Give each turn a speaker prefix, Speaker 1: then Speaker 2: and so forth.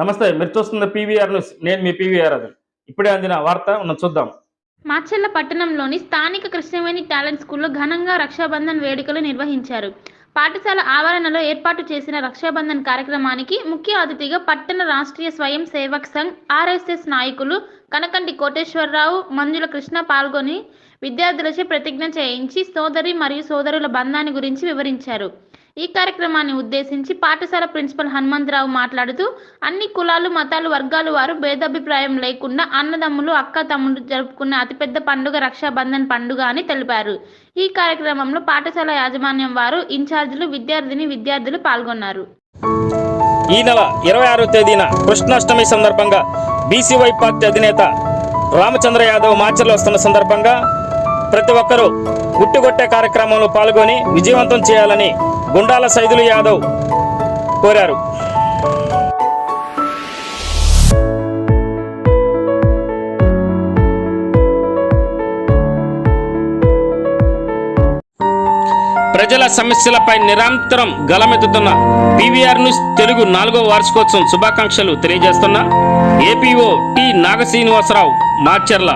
Speaker 1: నమస్తే మీరు చూస్తున్న పీవీఆర్ న్యూస్. నేను మీ పీవీఆర్ అది ఇప్పుడే అందిన వార్త చూద్దాం.
Speaker 2: మాచెల్ల పట్టణంలోని స్థానిక కృష్ణవేణి టాలెంట్ స్కూల్లో ఘనంగా రక్షాబంధన్ వేడుకలు నిర్వహించారు. పాఠశాల ఆవరణలో ఏర్పాటు చేసిన రక్షాబంధన్ కార్యక్రమానికి ముఖ్య అతిథిగా పట్టణ రాష్ట్రీయ స్వయం సేవక్ సంఘ్ ఆర్ఎస్ఎస్ నాయకులు కనకంటి కోటేశ్వరరావు మంజుల కృష్ణ పాల్గొని విద్యార్థులచే ప్రతిజ్ఞ చేయించి సోదరి మరియు సోదరుల బంధాన్ని గురించి వివరించారు. ఈ కార్యక్రమాన్ని ఉద్దేశించి పాఠశాల ప్రిన్సిపల్ హనుమంతరావు మాట్లాడుతూ అన్ని కులాలు మతాలు వర్గాలు వారు భేదాభిప్రాయం లేకుండా అన్నదమ్ములు అక్క తమ్ముడు జరుపుకునే అతిపెద్ద పండుగ రక్షాబంధన్ పండుగ అని తెలిపారు. ఈ కార్యక్రమంలో పాఠశాల యాజమాన్యం వారు ఇన్ఛార్జీలు విద్యార్థిని విద్యార్థులు పాల్గొన్నారు.
Speaker 1: ఈ నెల ఇరవై ఆరో తేదీన కృష్ణాష్టమి సందర్భంగా బీసీవై పార్టీ అధినేత రామచంద్ర యాదవ్ మార్చర్లు వస్తున్న సందర్భంగా ప్రతి ఒక్కరూ గుట్టుగొట్టే కార్యక్రమంలో పాల్గొని విజయవంతం చేయాలని గుండాల సైదులు యాదవ్ కోరారు. ప్రజల సమస్యలపై నిరంతరం గలమెత్తుతున్న పీవీఆర్ న్యూస్ తెలుగు నాలుగో వార్షికోత్సవం శుభాకాంక్షలు తెలియజేస్తున్న ఏపీఓ టి నాగశ్రీనివాసరావు మార్చర్ల